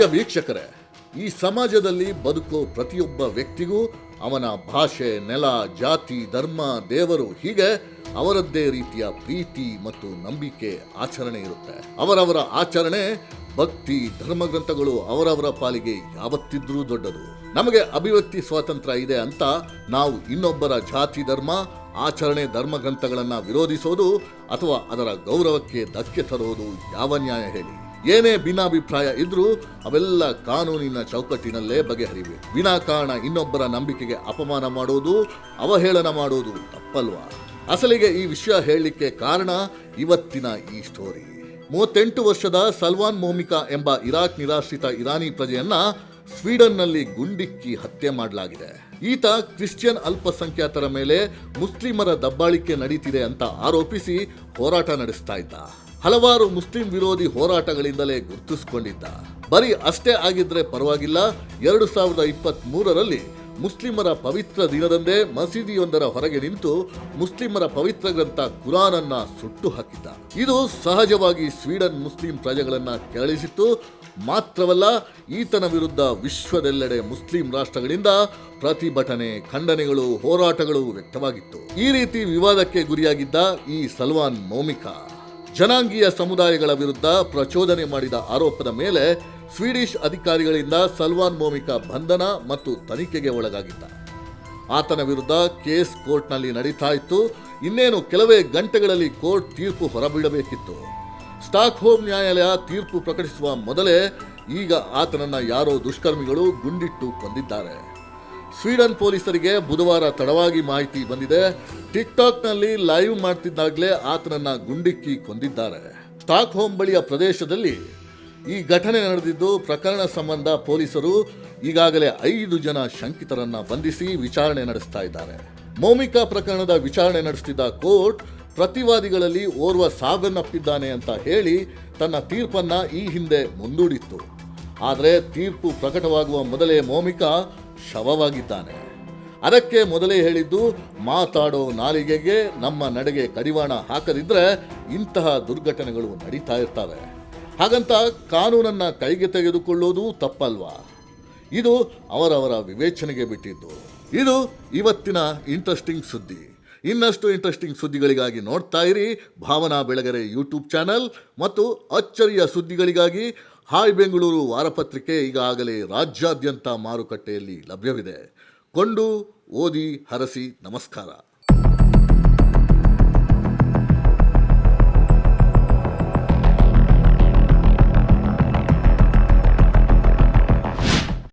ಪ್ರಿಯ ವೀಕ್ಷಕರೇ, ಈ ಸಮಾಜದಲ್ಲಿ ಬದುಕೋ ಪ್ರತಿಯೊಬ್ಬ ವ್ಯಕ್ತಿಗೂ ಅವನ ಭಾಷೆ, ನೆಲ, ಜಾತಿ, ಧರ್ಮ, ದೇವರು ಹೀಗೆ ಅವರದ್ದೇ ರೀತಿಯ ಪ್ರೀತಿ ಮತ್ತು ನಂಬಿಕೆ ಆಚರಣೆ ಇರುತ್ತೆ. ಅವರವರ ಆಚರಣೆ ಭಕ್ತಿ, ಧರ್ಮಗ್ರಂಥಗಳು ಅವರವರ ಪಾಲಿಗೆ ಯಾವತ್ತಿದ್ರೂ ದೊಡ್ಡದು. ನಮಗೆ ಅಭಿವ್ಯಕ್ತಿ ಸ್ವಾತಂತ್ರ್ಯ ಇದೆ ಅಂತ ನಾವು ಇನ್ನೊಬ್ಬರ ಜಾತಿ, ಧರ್ಮ, ಆಚರಣೆ ಧರ್ಮ ಗ್ರಂಥಗಳನ್ನು ವಿರೋಧಿಸೋದು ಅಥವಾ ಅದರ ಗೌರವಕ್ಕೆ ಧಕ್ಕೆ ತರೋದು ಯಾವ ನ್ಯಾಯ ಹೇಳಿ? ಏನೇ ಭಿನ್ನಾಭಿಪ್ರಾಯ ಇದ್ರೂ ಅವೆಲ್ಲ ಕಾನೂನಿನ ಚೌಕಟ್ಟಿನಲ್ಲೇ ಬಗೆಹರಿವೆ. ವಿನಾಕಾರಣ ಇನ್ನೊಬ್ಬರ ನಂಬಿಕೆಗೆ ಅಪಮಾನ ಮಾಡೋದು, ಅವಹೇಳನ ಮಾಡೋದು ತಪ್ಪಲ್ವಾ? ಅಸಲಿಗೆ ಈ ವಿಷಯ ಹೇಳಲಿಕ್ಕೆ ಕಾರಣ ಇವತ್ತಿನ ಈ ಸ್ಟೋರಿ ಮೂವತ್ತೆಂಟು ವರ್ಷದ ಸಲ್ವಾನ್ ಮೋಮಿಕಾ ಎಂಬ ಇರಾಕ್ ನಿರಾಶ್ರಿತ ಇರಾನಿ ಪ್ರಜೆಯನ್ನ ಸ್ವೀಡನ್ನಲ್ಲಿ ಗುಂಡಿಕ್ಕಿ ಹತ್ಯೆ ಮಾಡಲಾಗಿದೆ. ಈತ ಕ್ರಿಶ್ಚಿಯನ್ ಅಲ್ಪಸಂಖ್ಯಾತರ ಮೇಲೆ ಮುಸ್ಲಿಮರ ದಬ್ಬಾಳಿಕೆ ನಡೀತಿದೆ ಅಂತ ಆರೋಪಿಸಿ ಹೋರಾಟ ನಡೆಸ್ತಾ ಇದ್ದ. ಹಲವಾರು ಮುಸ್ಲಿಂ ವಿರೋಧಿ ಹೋರಾಟಗಳಿಂದಲೇ ಗುರುತಿಸಿಕೊಂಡಿದ್ದ. ಬರೀ ಅಷ್ಟೇ ಆಗಿದ್ರೆ ಪರವಾಗಿಲ್ಲ, ಎರಡು ಸಾವಿರದ ಇಪ್ಪತ್ತ್ ಮೂರರಲ್ಲಿ ಮುಸ್ಲಿಮರ ಪವಿತ್ರ ದಿನದಂದೇ ಮಸೀದಿಯೊಂದರ ಹೊರಗೆ ನಿಂತು ಮುಸ್ಲಿಮರ ಪವಿತ್ರ ಗ್ರಂಥ ಕುರಾನ್ ಅನ್ನ ಸುಟ್ಟು ಹಾಕಿದ್ದ. ಇದು ಸಹಜವಾಗಿ ಸ್ವೀಡನ್ ಮುಸ್ಲಿಂ ಪ್ರಜೆಗಳನ್ನ ಕೆರಳಿಸಿತ್ತು. ಮಾತ್ರವಲ್ಲ, ಈತನ ವಿರುದ್ಧ ವಿಶ್ವದೆಲ್ಲೆಡೆ ಮುಸ್ಲಿಂ ರಾಷ್ಟ್ರಗಳಿಂದ ಪ್ರತಿಭಟನೆ, ಖಂಡನೆಗಳು, ಹೋರಾಟಗಳು ವ್ಯಕ್ತವಾಗಿತ್ತು. ಈ ರೀತಿ ವಿವಾದಕ್ಕೆ ಗುರಿಯಾಗಿದ್ದ ಈ ಸಲ್ವಾನ್ ಮೋಮಿಕಾ ಜನಾಂಗೀಯ ಸಮುದಾಯಗಳ ವಿರುದ್ಧ ಪ್ರಚೋದನೆ ಮಾಡಿದ ಆರೋಪದ ಮೇಲೆ ಸ್ವೀಡಿಷ್ ಅಧಿಕಾರಿಗಳಿಂದ ಸಲ್ವಾನ್ ಮೋಮಿಕಾ ಬಂಧನ ಮತ್ತು ತನಿಖೆಗೆ ಒಳಗಾಗಿದ್ದ. ಆತನ ವಿರುದ್ಧ ಕೇಸ್ ಕೋರ್ಟ್ನಲ್ಲಿ ನಡೀತಾ ಇತ್ತು ಇನ್ನೇನು ಕೆಲವೇ ಗಂಟೆಗಳಲ್ಲಿ ಕೋರ್ಟ್ ತೀರ್ಪು ಹೊರಬಿಡಬೇಕಿತ್ತು. ಸ್ಟಾಕ್ ಹೋಮ್ ನ್ಯಾಯಾಲಯ ತೀರ್ಪು ಪ್ರಕಟಿಸುವ ಮೊದಲೇ ಈಗ ಆತನನ್ನ ಯಾರೋ ದುಷ್ಕರ್ಮಿಗಳು ಗುಂಡಿಟ್ಟು ಕೊಂದಿದ್ದಾರೆ. ಸ್ವೀಡನ್ ಪೊಲೀಸರಿಗೆ ಬುಧವಾರ ತಡವಾಗಿ ಮಾಹಿತಿ ಬಂದಿದೆ. ಟಿಕ್ಟಾಕ್ನಲ್ಲಿ ಲೈವ್ ಮಾಡ್ತಿದ್ದಾಗಲೇ ಆತನನ್ನ ಗುಂಡಿಕ್ಕಿ ಕೊಂದಿದ್ದಾರೆ. ಸ್ಟಾಕ್ ಹೋಮ್ ಬಳಿಯ ಪ್ರದೇಶದಲ್ಲಿ ಈ ಘಟನೆ ನಡೆದಿದ್ದು ಪ್ರಕರಣ ಸಂಬಂಧ ಪೊಲೀಸರು ಈಗಾಗಲೇ ಐದು ಜನ ಶಂಕಿತರನ್ನ ಬಂಧಿಸಿ ವಿಚಾರಣೆ ನಡೆಸ್ತಾ ಇದ್ದಾರೆ. ಮೌಮಿಕಾ ಪ್ರಕರಣದ ವಿಚಾರಣೆ ನಡೆಸುತ್ತಿದ್ದ ಕೋರ್ಟ್ ಪ್ರತಿವಾದಿಗಳಲ್ಲಿ ಓರ್ವ ಸಾವನ್ನಪ್ಪಿದ್ದಾನೆ ಅಂತ ಹೇಳಿ ತನ್ನ ತೀರ್ಪನ್ನ ಈ ಹಿಂದೆ ಮುಂದೂಡಿತ್ತು. ಆದರೆ ತೀರ್ಪು ಪ್ರಕಟವಾಗುವ ಮೊದಲೇ ಮೋಮಿಕಾ ಶವವಾಗಿದ್ದಾನೆ. ಅದಕ್ಕೆ ಮೊದಲೇ ಹೇಳಿದ್ದು, ಮಾತಾಡೋ ನಾಲಿಗೆಗೆ ನಮ್ಮ ನಡೆಗೆ ಕಡಿವಾಣ ಹಾಕದಿದ್ರೆ ಇಂತಹ ದುರ್ಘಟನೆಗಳು ನಡೀತಾ ಇರ್ತವೆ. ಹಾಗಂತ ಕಾನೂನನ್ನು ಕೈಗೆ ತೆಗೆದುಕೊಳ್ಳೋದು ತಪ್ಪಲ್ವಾ? ಇದು ಅವರವರ ವಿವೇಚನೆಗೆ ಬಿಟ್ಟಿದ್ದು. ಇದು ಇವತ್ತಿನ ಇಂಟ್ರೆಸ್ಟಿಂಗ್ ಸುದ್ದಿ. ಇನ್ನಷ್ಟು ಇಂಟ್ರೆಸ್ಟಿಂಗ್ ಸುದ್ದಿಗಳಿಗಾಗಿ ನೋಡ್ತಾ ಇರಿ ಭಾವನಾ ಬೆಳಗರೆ ಯೂಟ್ಯೂಬ್ ಚಾನಲ್ ಮತ್ತು ಅಚ್ಚರಿಯ ಸುದ್ದಿಗಳಿಗಾಗಿ ಹಾಯ್ ಬೆಂಗಳೂರು ವಾರಪತ್ರಿಕೆ ಈಗಾಗಲೇ ರಾಜ್ಯಾದ್ಯಂತ ಮಾರುಕಟ್ಟೆಯಲ್ಲಿ ಲಭ್ಯವಿದೆ. ಕೊಂಡು ಓದಿ ಹರಸಿ ನಮಸ್ಕಾರ.